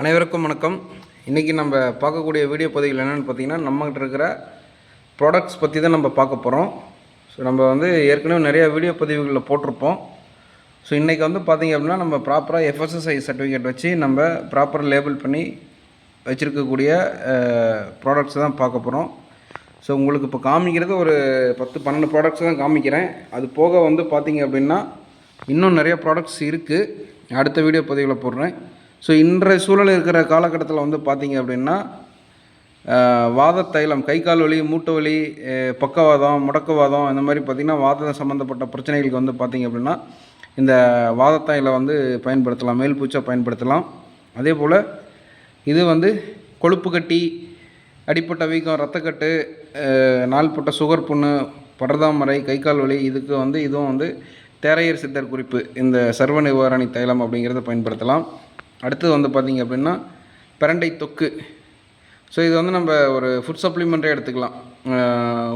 அனைவருக்கும் வணக்கம். இன்றைக்கி நம்ம பார்க்கக்கூடிய வீடியோ பதிவுகள் என்னென்னு பார்த்தீங்கன்னா நம்மகிட்ட இருக்கிற ப்ராடக்ட்ஸ் பற்றி தான் நம்ம பார்க்க போகிறோம் ஸோ நம்ம வந்து ஏற்கனவே நிறையா வீடியோ பதிவுகளில் போட்டிருப்போம். ஸோ இன்றைக்கி வந்து பார்த்திங்க அப்படின்னா நம்ம ப்ராப்பராக எஃப்எஸ்எஸ்ஐ சர்டிஃபிகேட் வச்சு நம்ம ப்ராப்பராக லேபிள் பண்ணி வச்சுருக்கக்கூடிய ப்ராடக்ட்ஸ் தான் பார்க்க போகிறோம் ஸோ உங்களுக்கு இப்போ காமிக்கிறது ஒரு பத்து பன்னெண்டு ப்ராடக்ட்ஸ் தான் காமிக்கிறேன். அது போக வந்து பார்த்திங்க அப்படின்னா இன்னும் நிறைய ப்ராடக்ட்ஸ் இருக்குது அடுத்த வீடியோ பதிவில் போடுறேன். ஸோ இன்றைய சூழல் இருக்கிற காலகட்டத்தில் வந்து பார்த்திங்க அப்படின்னா ஆஹ், வாத தைலம் கை கால் வலி மூட்டு வலி பக்கவாதம் முடக்குவாதம் இந்த மாதிரி பார்த்திங்கன்னா வாதம் சம்மந்தப்பட்ட பிரச்சனைகளுக்கு வந்து பார்த்திங்க அப்படின்னா இந்த வாத வந்து பயன்படுத்தலாம் மேல் பூச்சா பயன்படுத்தலாம். அதே போல் இது வந்து கொழுப்பு கட்டி அடிப்பட்ட வீக்கம் ரத்தக்கட்டு நாள்பட்ட சுகர் புண்ணு படர்தாமரை கை கால் வலி இதுக்கு வந்து இதுவும் வந்து தேரையர் சித்தர் குறிப்பு இந்த சர்வ நிவாரணி தைலம் அப்படிங்கிறத பயன்படுத்தலாம். அடுத்தது வந்து பார்த்திங்க அப்படின்னா பிரண்டை தொக்கு. ஸோ இது வந்து நம்ம ஒரு ஃபுட் சப்ளிமெண்ட்டே எடுத்துக்கலாம்.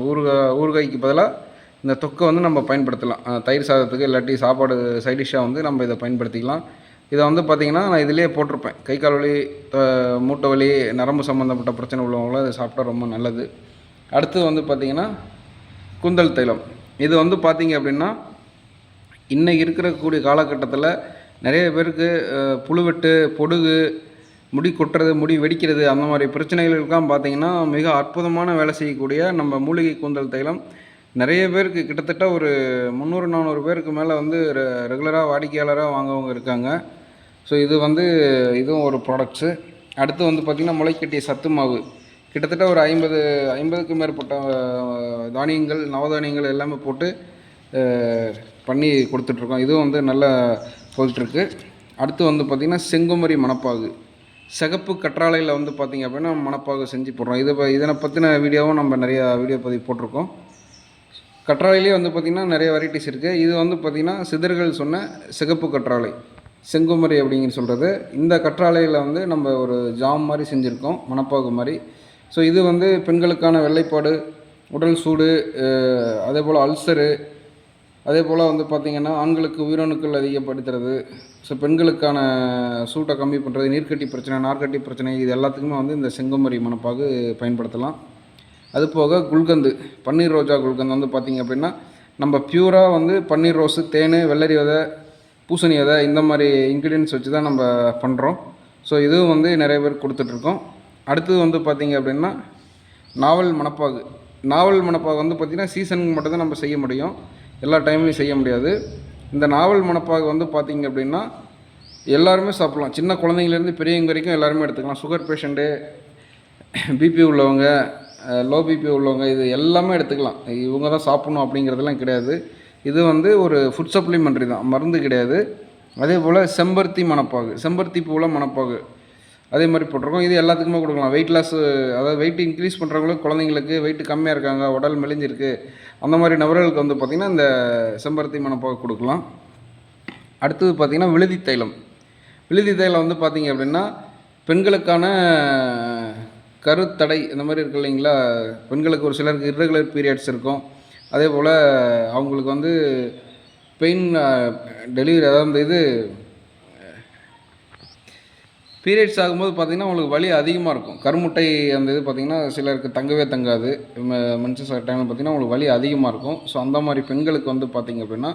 ஊறுகாய் ஊறுகாய்க்கு பதிலாக இந்த தொக்கை வந்து நம்ம பயன்படுத்தலாம். தயிர் சாதத்துக்கு இல்லாட்டி சாப்பாடு சைடிஷ்ஷாக வந்து நம்ம இதை பயன்படுத்திக்கலாம். இதை வந்து பார்த்திங்கன்னா நான் இதிலே போட்டிருப்பேன். கை கால் வலி மூட்டை வலி நரம்பு சம்மந்தப்பட்ட பிரச்சனை உள்ளவங்களும் இதை சாப்பிட்டா ரொம்ப நல்லது. அடுத்தது வந்து பார்த்திங்கன்னா குந்தல் தைலம். இது வந்து பார்த்திங்க அப்படின்னா இன்னைக்கு இருக்கக்கூடிய காலகட்டத்தில் நிறைய பேருக்கு புழுவெட்டு பொடுகு முடி கொட்டுறது முடி வெடிக்கிறது அந்த மாதிரி பிரச்சனைகளுக்கெல்லாம் பார்த்தீங்கன்னா மிக அற்புதமான வேலை செய்யக்கூடிய நம்ம மூலிகை கூந்தல் தைலம். நிறைய பேருக்கு கிட்டத்தட்ட ஒரு முந்நூறு நானூறு பேருக்கு மேலே வந்து ரெகுலராக வாடிக்கையாளராக வாங்கவங்க இருக்காங்க. ஸோ இது வந்து இதுவும் ஒரு ப்ராடக்ட்ஸு அடுத்து வந்து பார்த்திங்கன்னா முளைக்கட்டிய சத்து மாவு. கிட்டத்தட்ட ஒரு ஐம்பது ஐம்பதுக்கும் மேற்பட்ட தானியங்கள் நவதானியங்கள் எல்லாமே போட்டு பண்ணி கொடுத்துட்ருக்கோம். இதுவும் வந்து நல்லா போயிட்டுருக்கு. அடுத்து வந்து பார்த்திங்கன்னா செங்குமரி மணப்பாகு. சிகப்பு கற்றாழையில் வந்து பார்த்திங்க அப்படின்னா மணப்பாகு செஞ்சு போடுறோம். இதை ப- இதனை பற்றின வீடியோவும் நம்ம நிறையா வீடியோ பதிவு போட்டிருக்கோம். கற்றாழையிலே வந்து பார்த்திங்கன்னா நிறைய வெரைட்டிஸ் இருக்குது இது வந்து பார்த்திங்கன்னா சிதர்கள் சொன்ன சிகப்பு கற்றாழை. செங்குமரி அப்படிங்கிற சொல்கிறது இந்த கற்றாழையில் வந்து நம்ம ஒரு ஜாம் மாதிரி செஞ்சுருக்கோம் மணப்பாகு மாதிரி. ஸோ இது வந்து பெண்களுக்கான வெள்ளைப்பாடு உடல் சூடு அதே போல் அல்சரு அதே போல் வந்து பார்த்திங்கன்னா ஆண்களுக்கு உயிரணுக்கள் அதிகப்படுத்துறது ஸோ பெண்களுக்கான சூட்டை கம்மி பண்ணுறது நீர்க்கட்டி பிரச்சனை நார்க்கட்டி பிரச்சனை இது எல்லாத்துக்குமே வந்து இந்த செங்கமரி மணப்பாகு பயன்படுத்தலாம். அது போக குல்கந்து பன்னீர் ரோஜா குல்கந்து வந்து பார்த்திங்க அப்படின்னா நம்ம பியூராக வந்து பன்னீர் ரோஸு தேன் வெள்ளரி விதை பூசணி விதை இந்த மாதிரி இன்க்ரீடியன்ஸ் வச்சு தான் நம்ம பண்ணுறோம் ஸோ இதுவும் வந்து நிறைய பேர் கொடுத்துட்ருக்கோம். அடுத்தது வந்து பார்த்திங்க அப்படின்னா நாவல் மணப்பாகு நாவல் மணப்பாகு வந்து பார்த்திங்கன்னா சீசனுக்கு மட்டும்தான் நம்ம செய்ய முடியும். எல்லா டைம்லையும் செய்ய முடியாது. இந்த நாவல் மணப்பாக வந்து பார்த்திங்க அப்படின்னா எல்லாருமே சாப்பிட்லாம். சின்ன குழந்தைங்கலேருந்து பெரியவங்க வரைக்கும் எல்லாருமே எடுத்துக்கலாம். சுகர் பேஷண்ட்டு பிபி உள்ளவங்க லோ பிபி உள்ளவங்க இது எல்லாமே எடுத்துக்கலாம். இவங்க தான் சாப்பிட்ணும் அப்படிங்கிறதெல்லாம் கிடையாது. இது வந்து ஒரு ஃபுட் சப்ளிமெண்ட்ரி தான். மருந்து கிடையாது. அதே போல் செம்பருத்தி மணப்பாகு செம்பருத்தி பூவில் மணப்பாகு அதே மாதிரி போட்டிருக்கோம். இது எல்லாத்துக்குமே கொடுக்கலாம். வெயிட் லாஸ் அதாவது வெயிட் இன்க்ரீஸ் பண்ணுறவங்களுக்கு குழந்தைங்களுக்கு வெயிட் கம்மியாக இருக்காங்க உடல் மெலிஞ்சிருக்கு. அந்த மாதிரி நபர்களுக்கு வந்து பார்த்திங்கன்னா இந்த செம்பருத்தி மணப்பாகு கொடுக்கலாம். அடுத்தது பார்த்திங்கன்னா விழுதி தைலம். விழுதி தைலம் வந்து பார்த்திங்க அப்படின்னா பெண்களுக்கான கருத்தடை இந்த மாதிரி இருக்குது இல்லைங்களா? பெண்களுக்கு ஒரு சிலருக்கு இர்ரெகுலர் பீரியட்ஸ் இருக்கும். அதே போல் அவங்களுக்கு வந்து பெயின் டெலிவரி அதாவது இது பீரியட்ஸ் ஆகும்போது பார்த்திங்கன்னா உங்களுக்கு வலி அதிகமாக இருக்கும். கருமுட்டை அந்த இது பார்த்திங்கன்னா சிலருக்கு தங்கவே தங்காது. மென்சஸ் டைமில் பார்த்திங்கன்னா உங்களுக்கு வலி அதிகமாக இருக்கும். ஸோ அந்த மாதிரி பெண்களுக்கு வந்து பார்த்திங்க அப்படின்னா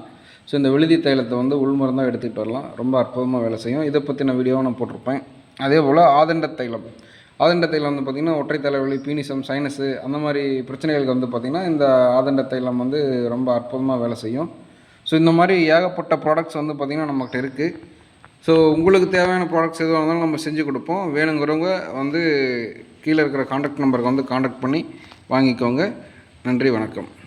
ஸோ இந்த விழுதி தைலத்தை வந்து உள்மருந்தாக எடுத்துகிட்டு வரலாம். ரொம்ப அற்புதமாக வேலை செய்யும். இதை பற்றின வீடியோவும் நான் போட்டிருப்பேன். அதே போல் ஆதண்ட தைலம். ஆதண்ட தைலம் வந்து பார்த்திங்கன்னா ஒற்றை தலைவலி பீனிசம் சைனஸு அந்த மாதிரி பிரச்சனைகளுக்கு வந்து பார்த்திங்கன்னா இந்த ஆதண்ட தைலம் வந்து ரொம்ப அற்புதமாக வேலை செய்யும். ஸோ இந்த மாதிரி ஏகப்பட்ட ப்ராடக்ட்ஸ் வந்து பார்த்திங்கன்னா நம்மகிட்ட இருக்குது ஸோ உங்களுக்கு தேவையான ப்ராடக்ட்ஸ் எதுவாக இருந்தாலும் நம்ம செஞ்சு கொடுப்போம். வேணுங்கிறவங்க வந்து கீழே இருக்கிற காண்டாக்ட் நம்பருக்கு வந்து காண்டாக்ட் பண்ணி வாங்கிக்கோங்க. நன்றி வணக்கம்.